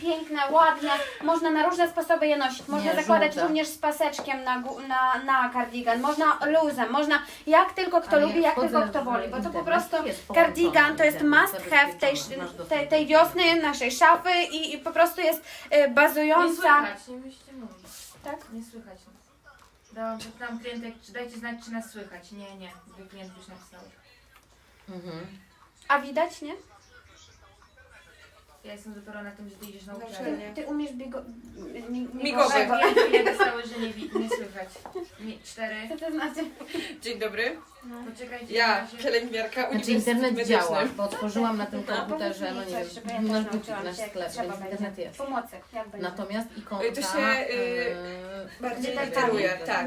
Piękne, ładne, można na różne sposoby je nosić. Można Nie, zakładać żółte. również z paseczkiem na, gó- na, na kardigan, można luzem, można jak tylko kto Ale lubi, jak wchodzę tylko w kto woli, bo to po internet, prostu jest kardigan to jest internet, must have tej, masz tej, dostęp. tej wiosny, naszej szafy i, i po prostu jest y, Nie bazująca... słychać, nie musicie mówić. Tak? Nie słychać. Dałam, zapytałam klientek, czy dajcie znać, czy nas słychać. Nie, nie, wy klient już napisał. Mhm. A widać, nie? Ja jestem dopiero na tym, że ty idziesz na uczelnię. Ty umiesz bigo... mi- Migowe. migowego. Klientki napisały, że nie, wi- nie słychać. Nie, cztery. Co to znaczy? Dzień dobry. Poczekajcie. Ja, na razie. pielęgniarka Znaczy Uniwersytet internet Medyczny. działa, bo otworzyłam na tym komputerze, no nie coś, żeby wiem, ja nasz też butik, nauczyłam nasz się, jak sklep, trzeba więc internet będzie. jest. Pomocy, jak będzie. Natomiast ikonka... Y, to się, y, yy, bardziej nie literuje, wiem, tak.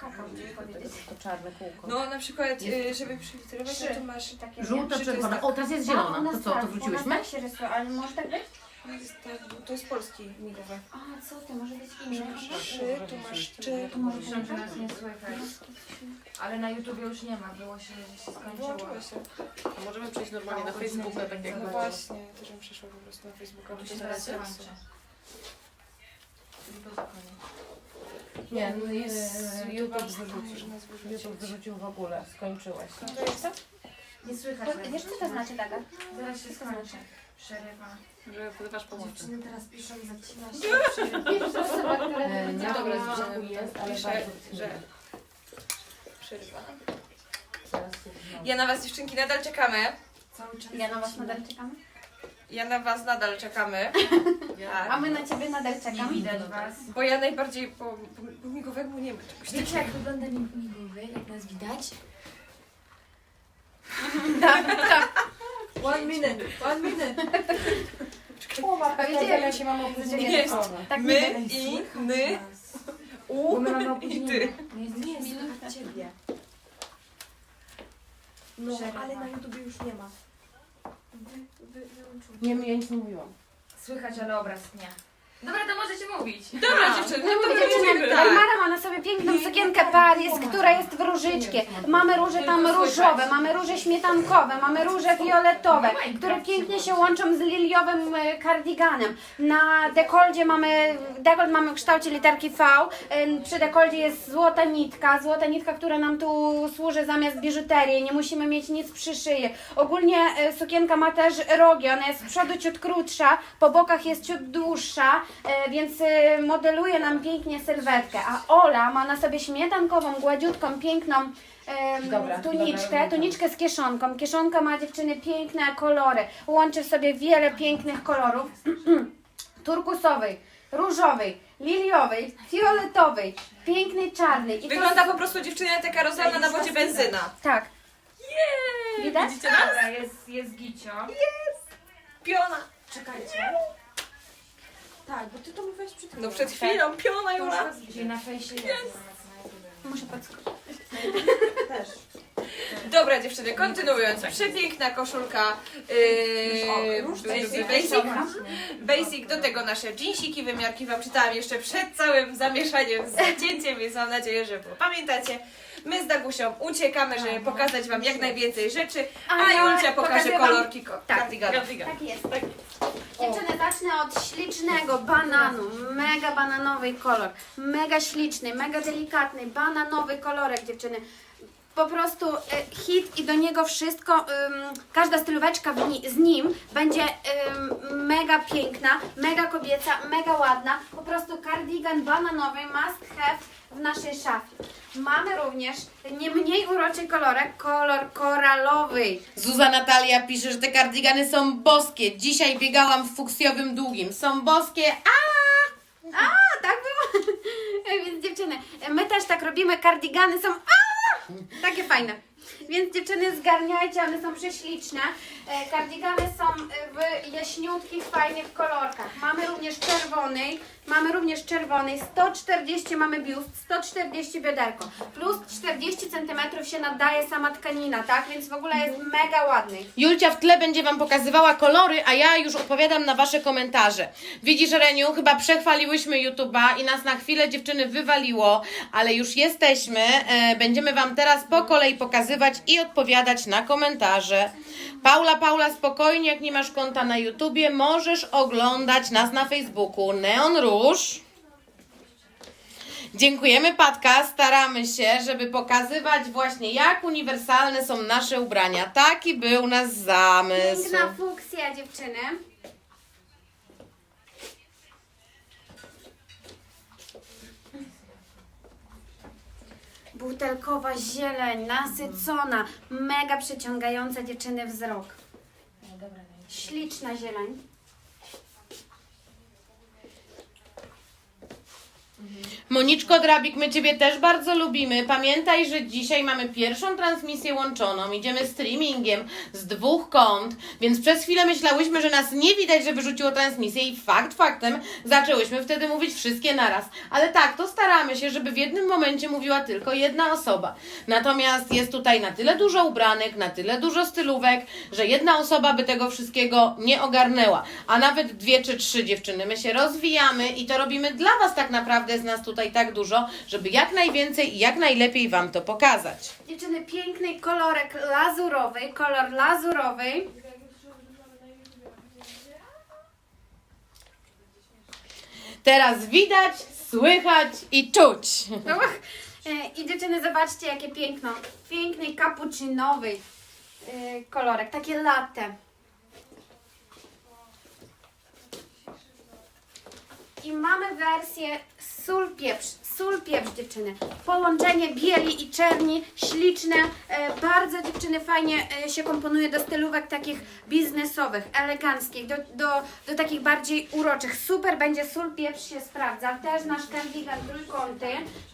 Kakao, chcieli powiedzieć. To czarne kółko. No na przykład, Jest- y, żeby przyliterować, Trzy. no to masz... Takie Żółta, Czy to czerwona. O, teraz jest A, u zielona. To co, tak, to u wróciłyśmy? nas tak się rysuje, ale może tak być? To jest, tak, to jest polski migowe. A, co ty, może być inny. Trzy, tu masz trzy. To może Piszą, że nas nie słychać. Ale na YouTubie już nie ma, było się, że się skończyło. Włączyło się. A możemy przejść normalnie na Facebooka, tak jak No właśnie, też bym przeszła po prostu na Facebooka. To bo się to teraz kończy. Tylko zakończę. Nie, no jest jest, YouTube wyrzucił. YouTube wyrzucił w ogóle, skończyłaś. No to jest, Nie słychać To, wiesz co to znaczy, Daga? Zaraz się skończy. Przerywa. Że wzywasz pomocy. Dziewczyny teraz piszą, zacina się. Pierwsza osoba, która... E, Nie Dobra, jest, ale Piszę, bardzo że-. Przerywa. Ja na was dziewczynki nadal czekamy. Cały czas. Ja na was nadal czekam. Ja na was nadal czekamy. A Tak. my na ciebie nadal Nie czekamy. widać was. Bo ja najbardziej po, po, po migowemu nie ma czegoś Wiecie takiego. jak wygląda migowy, jak nas widać? One minute, one minute. A wiecie, się mam opóźnienie Jest. tak My my... i my, Bo u my mamy i opóźnienie. ty. Nie jesteśmy słychać ciebie. No, Przerywa. ale na YouTubie już nie ma. Nie, ja nic nie mówiłam. Słychać, ale obraz nie. Dobra, to możecie mówić. Dobra dziewczyny, no to Dziewczyny, mówimy, tak. tak. Mara ma na sobie piękną sukienkę Paris, która jest w różyczkie. Mamy róże tam różowe, mamy róże śmietankowe, mamy róże fioletowe, które pięknie się łączą z liliowym e, kardiganem. Na dekoldzie mamy, dekolt mamy w kształcie literki V. E, Przy dekoldzie jest złota nitka, złota nitka, która nam tu służy zamiast biżuterii. Nie musimy mieć nic przy szyi. Ogólnie e, sukienka ma też rogi, ona jest z przodu ciut krótsza, po bokach jest ciut dłuższa, e, więc e, modeluje nam pięknie sylwetkę. A Ola ma na sobie śmietankową, gładziutką, piękną em, Dobra, tuniczkę, dobra, tuniczkę z kieszonką. Kieszonka ma dziewczyny piękne kolory. Łączy w sobie wiele pięknych kolorów. Turkusowej, różowej, liliowej, fioletowej, pięknej czarnej. I to Wygląda po prostu dziewczyna taka rozlana na wodzie benzyna. Tak. Widać? Widzicie nas? Dobra, jest, jest Gicio. Piona. Czekajcie. Tak, bo ty to mówiłaś przed chwilą. No przed chwilą, piona Jula. Gdzie na fejsie jest. Muszę podskoczyć. Dobra dziewczyny, kontynuując. Przepiękna koszulka yy, Basic. basic. Basic, do tego nasze jeansiki, wymiarki Wam czytałam jeszcze przed całym zamieszaniem z zacięciem, więc mam nadzieję, że było. Pamiętacie? My z Dagusią uciekamy, żeby pokazać Wam jak najwięcej rzeczy, a A ja Julcia pokaże wam- kolorki ko- Tak, kardiganu. Tak jest. Dziewczyny, zacznę od ślicznego bananu. Mega bananowy kolor. Mega śliczny, mega delikatny, bananowy kolorek, dziewczyny. Po prostu e, hit i do niego wszystko, ym, każda stylóweczka ni- z nim będzie ym, mega piękna, mega kobieca, mega ładna. Po prostu kardigan bananowy must have w naszej szafie. Mamy również nie mniej uroczy kolorek, kolor koralowy. Zuza Natalia pisze, że te kardigany są boskie. Dzisiaj biegałam w fuksjowym długim. Są boskie. A! A, tak było. Więc dziewczyny, my też tak robimy, kardigany są a, takie fajne. Więc dziewczyny zgarniajcie, one są prześliczne. E, Kardigany są e, w jaśniutkich, fajnych kolorkach. Mamy również czerwony, mamy również czerwony, 140 mamy biust, 140 bioderko, plus 40 cm się nadaje sama tkanina, tak? Więc w ogóle jest mega ładny. Julcia w tle będzie Wam pokazywała kolory, a ja już odpowiadam na Wasze komentarze. Widzisz, Reniu, chyba przechwaliłyśmy YouTube'a i nas na chwilę dziewczyny wywaliło, ale już jesteśmy. E, będziemy Wam teraz po kolei pokazywać i odpowiadać na komentarze. Paula, Paula, spokojnie, jak nie masz konta na YouTubie, możesz oglądać nas na Facebooku Neon Róż. Dziękujemy Patka, staramy się, żeby pokazywać właśnie jak uniwersalne są nasze ubrania. Taki był nasz zamysł. Piękna fuksja dziewczyny. Butelkowa zieleń, nasycona, mega przyciągająca dziewczyny wzrok. Śliczna zieleń. Moniczko Drabik, my Ciebie też bardzo lubimy. Pamiętaj, że dzisiaj mamy pierwszą transmisję łączoną. Idziemy streamingiem z dwóch kąt, więc przez chwilę myślałyśmy, że nas nie widać, że wyrzuciło transmisję i fakt faktem zaczęłyśmy wtedy mówić wszystkie naraz. Ale tak, to staramy się, żeby w jednym momencie mówiła tylko jedna osoba. Natomiast jest tutaj na tyle dużo ubranek, na tyle dużo stylówek, że jedna osoba by tego wszystkiego nie ogarnęła. A nawet dwie czy trzy dziewczyny. My się rozwijamy i to robimy dla Was tak naprawdę, z nas tutaj tak dużo, żeby jak najwięcej i jak najlepiej Wam to pokazać. Dziewczyny, piękny kolorek lazurowy, kolor lazurowy. Teraz widać, słychać i czuć. Uch. E, I dziewczyny, zobaczcie jakie piękno. Piękny cappuccinowy e, kolorek, takie latte. I mamy wersję sól pieprz. Sól pieprz dziewczyny. Połączenie bieli i czerni, śliczne. E, bardzo dziewczyny fajnie e, się komponuje do stylówek takich biznesowych, eleganckich, do, do, do takich bardziej uroczych. Super będzie sól pieprz się sprawdza. Też nasz kardigan trójkąty.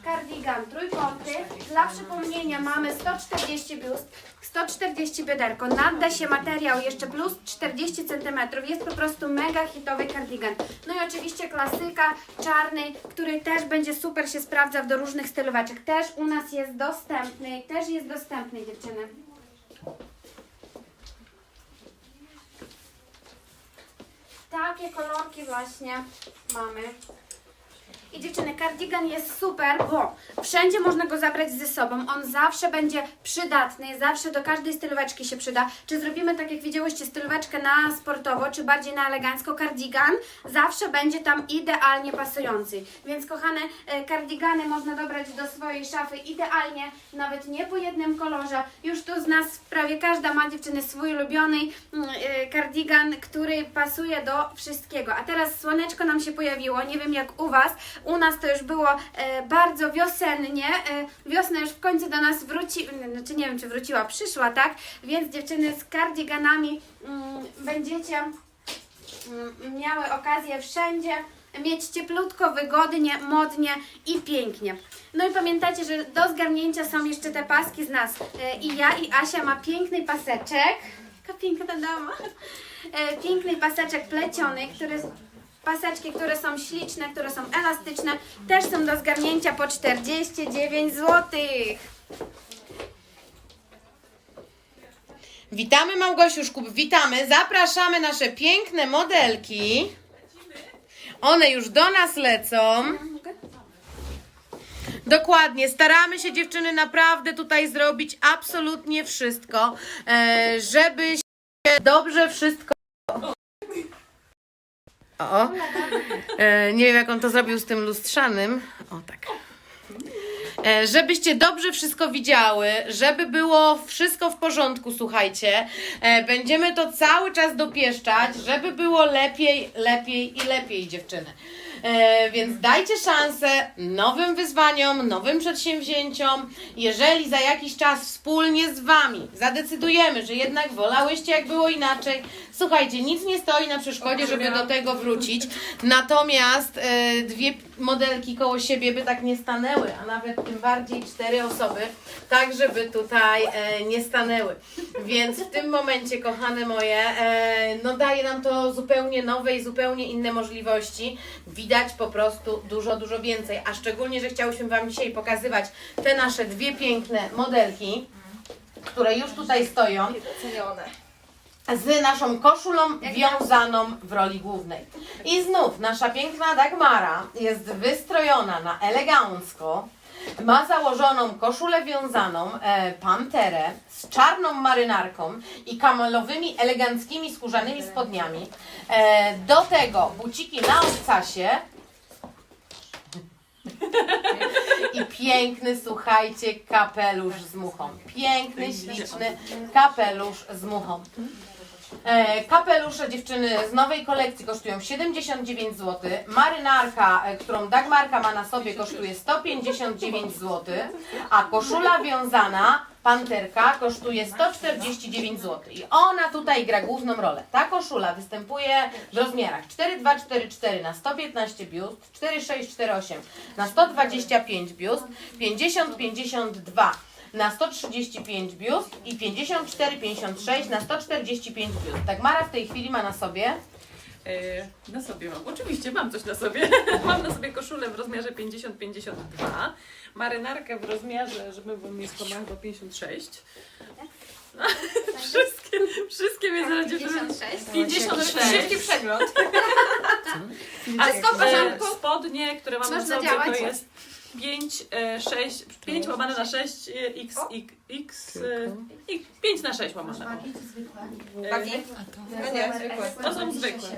Kardigan trójkąty. Dla przypomnienia mamy 140 biust, 140 bioderko. Nadda się materiał jeszcze plus 40 cm. Jest po prostu mega hitowy kardigan. No i oczywiście klasyka czarny, który też będzie super się sprawdzał do różnych stylóweczek. Też u nas jest dostępny. Też jest dostępny dziewczyny. Takie kolorki właśnie mamy. I dziewczyny, kardigan jest super, bo wszędzie można go zabrać ze sobą. On zawsze będzie przydatny, zawsze do każdej stylóweczki się przyda. Czy zrobimy tak jak widziałyście stylóweczkę na sportowo, czy bardziej na elegancko, kardigan zawsze będzie tam idealnie pasujący. Więc kochane, e, kardigany można dobrać do swojej szafy idealnie, nawet nie po jednym kolorze. Już tu z nas prawie każda ma dziewczyny swój ulubiony mm, e, kardigan, który pasuje do wszystkiego. A teraz słoneczko nam się pojawiło, nie wiem jak u Was, u nas to już było e, bardzo wiosennie. E, wiosna już w końcu do nas wróci, znaczy nie wiem czy wróciła, przyszła, tak? Więc dziewczyny z kardiganami mm, będziecie mm, miały okazję wszędzie mieć cieplutko, wygodnie, modnie i pięknie. No i pamiętajcie, że do zgarnięcia są jeszcze te paski z nas. E, I ja i Asia ma piękny paseczek. Jaka piękna dama. Piękny paseczek pleciony, który Paseczki, które są śliczne, które są elastyczne, też są do zgarnięcia po 49 zł. Witamy Małgosiuszku, witamy, zapraszamy nasze piękne modelki. One już do nas lecą. Dokładnie, staramy się dziewczyny naprawdę tutaj zrobić absolutnie wszystko, e, żeby się dobrze wszystko. O. E, nie wiem jak on to zrobił z tym lustrzanym. O tak. E, Żebyście dobrze wszystko widziały, żeby było wszystko w porządku, słuchajcie. E, Będziemy to cały czas dopieszczać, żeby było lepiej, lepiej i lepiej, dziewczyny. E, Więc dajcie szansę nowym wyzwaniom, nowym przedsięwzięciom. Jeżeli za jakiś czas wspólnie z Wami zadecydujemy, że jednak wolałyście, jak było inaczej, słuchajcie, nic nie stoi na przeszkodzie, żeby do tego wrócić. Natomiast e, dwie modelki koło siebie by tak nie stanęły, a nawet tym bardziej cztery osoby, tak żeby tutaj e, nie stanęły. Więc w tym momencie, kochane moje, e, no daje nam to zupełnie nowe i zupełnie inne możliwości. Widać po prostu dużo, dużo więcej, a szczególnie, że chciałyśmy Wam dzisiaj pokazywać te nasze dwie piękne modelki, które już tutaj stoją z naszą koszulą wiązaną w roli głównej. I znów nasza piękna Dagmara jest wystrojona na elegancko. Ma założoną koszulę wiązaną, e, panterę z czarną marynarką i kamelowymi, eleganckimi, skórzanymi spodniami. E, do tego buciki na obcasie. I piękny, słuchajcie, kapelusz z muchą. Piękny, śliczny kapelusz z muchą. E, kapelusze dziewczyny z nowej kolekcji kosztują 79 zł. Marynarka, e, którą Dagmarka ma na sobie kosztuje 159 zł. A koszula wiązana, panterka, kosztuje 149 zł. I ona tutaj gra główną rolę. Ta koszula występuje w rozmiarach 4244 na 115 biust, 4648 na 125 biust, 5052 na 135 biust i 54-56 na 145 biust. Tak Mara w tej chwili ma na sobie E, na sobie mam. Oczywiście mam coś na sobie. mam na sobie koszulę w rozmiarze 50-52, marynarkę w rozmiarze, żeby było mi ma chyba 56. wszystkie, wszystkie mnie zaraz 56. 56. Szybki przegląd. A Wszystko w e, porządku? spodnie, które mam na Można sobie, działać? to jest 5, e, 6, 5 łamane na 6, e, x, x, x, e, i 5 na 6 łamane. E, Bagi? No nie, zwykłe. To są zwykłe.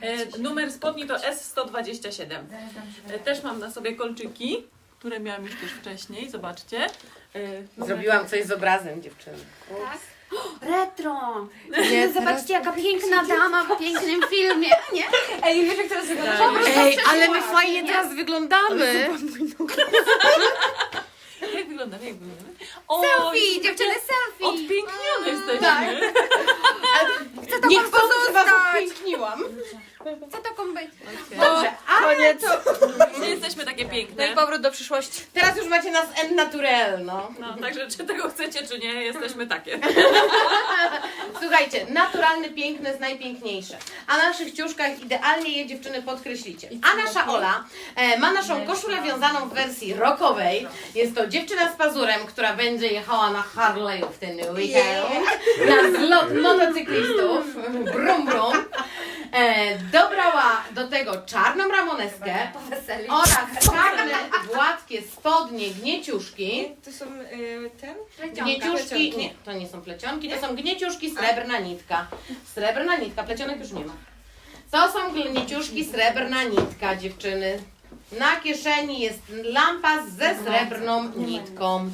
E, numer spodni to S127. E, Też mam na sobie kolczyki, które miałam już też wcześniej, zobaczcie. E, numer- Zrobiłam coś z obrazem dziewczyny. Tak? Retro! Nie, Zobaczcie, jaka piękna dama w pięknym filmie, nie? Ej, wiesz jak teraz wygląda? Tak. Ej, ale my fajnie teraz wyglądamy. Jak wyglądamy? Jak wyglądamy? O, Selfie, dziewczyny, selfie! Odpięknione jesteśmy. Chcę taką Nie chcą, że was pozostać! upiękniłam. Chcę taką być. Dobrze, to... Nie jesteśmy takie No piękne. i powrót do przyszłości. Teraz już macie nas en naturel, no. No, także czy tego chcecie, czy nie, jesteśmy takie. Słuchajcie, naturalny, piękny jest najpiękniejsze. A na naszych ciuszkach idealnie je dziewczyny podkreślicie. A nasza Ola e, ma naszą koszulę wiązaną w wersji rockowej. Jest to dziewczyna z pazurem, która będzie jechała na Harley'u w ten weekend. Na zlot motocyklistów. Brum brum. E, dobrała do tego czarną ramoneskę oraz czarne, gładkie spodnie, gnieciuszki. To są y, ten? Gnieciuszki, nie, to nie są plecionki, to są gnieciuszki, srebrna nitka. Srebrna nitka, plecionek już nie ma. To są gnieciuszki, srebrna nitka, dziewczyny. Na kieszeni jest lampa ze srebrną nitką.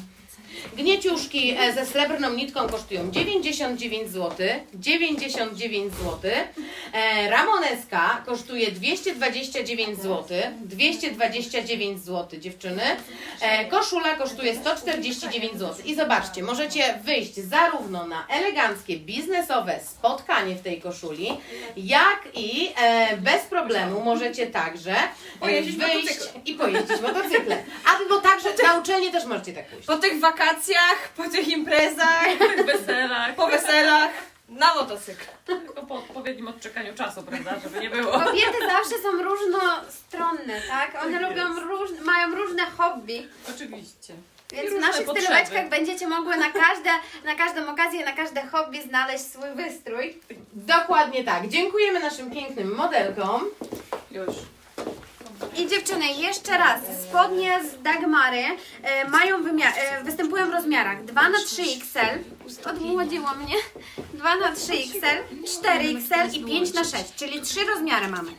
Gnieciuszki e, ze srebrną nitką kosztują 99 zł. 99 zł. Ramoneska kosztuje 229 zł. 229 zł, dziewczyny. E, koszula kosztuje 149 zł. I zobaczcie, możecie wyjść zarówno na eleganckie, biznesowe spotkanie w tej koszuli, jak i e, bez problemu możecie także wyjść i pojeździć motocyklem. Albo także na uczelnię też możecie tak pójść. Po tych wakacjach, po tych imprezach, weselach. po weselach, na motocykl. Tylko po odpowiednim odczekaniu czasu, prawda, żeby nie było. Kobiety zawsze są różnostronne, tak? One Tak lubią róż, mają różne hobby. Oczywiście. Więc w różne naszych potrzeby. stylóweczkach będziecie mogły na, każde, na każdą okazję, na każde hobby znaleźć swój wystrój. Dokładnie tak. Dziękujemy naszym pięknym modelkom. Już. I dziewczyny, jeszcze raz, spodnie z Dagmary e, mają wymiar, e, występują w rozmiarach 2 na 3 XL, odmłodziło mnie, 2 na 3 XL, 4 XL i 5 na 6, czyli trzy rozmiary mamy.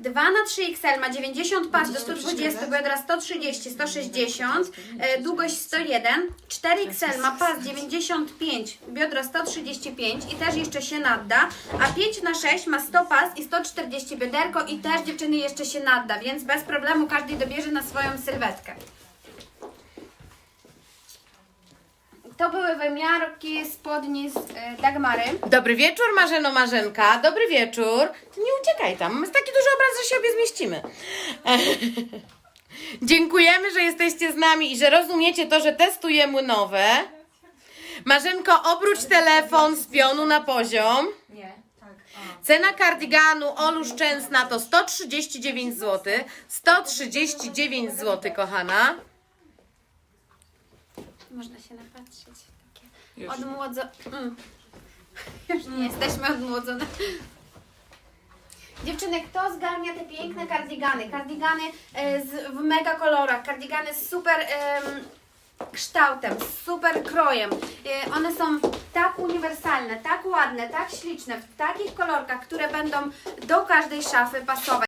2 na 3 XL ma 90 pas do 120, biodra 130, 160, e, długość 101. 4 XL ma pas 95, biodra 135 i też jeszcze się nadda. A 5 na 6 ma 100 pas i 140 bioderko i też dziewczyny jeszcze się nadda, więc bez problemu każdy dobierze na swoją sylwetkę. To były wymiarki spodni z e, Dagmary. Dobry wieczór, Marzeno Marzenka. Dobry wieczór. Ty nie uciekaj tam. Jest taki duży obraz, że się obie zmieścimy. Dziękujemy, że jesteście z nami i że rozumiecie to, że testujemy nowe. Marzenko, obróć telefon z pionu na poziom. Nie, tak. Cena kardiganu Olu Szczęsna to 139 zł. 139 zł, kochana. Można się napatrzeć. Takie Już. odmłodzo... Mm. Już nie jesteśmy odmłodzone. Dziewczyny, kto zgarnia te piękne kardigany? Kardigany e, z, w mega kolorach, kardigany z super em, kształtem, z super krojem. E, one są tak uniwersalne, tak ładne, tak śliczne, w takich kolorkach, które będą do każdej szafy pasować.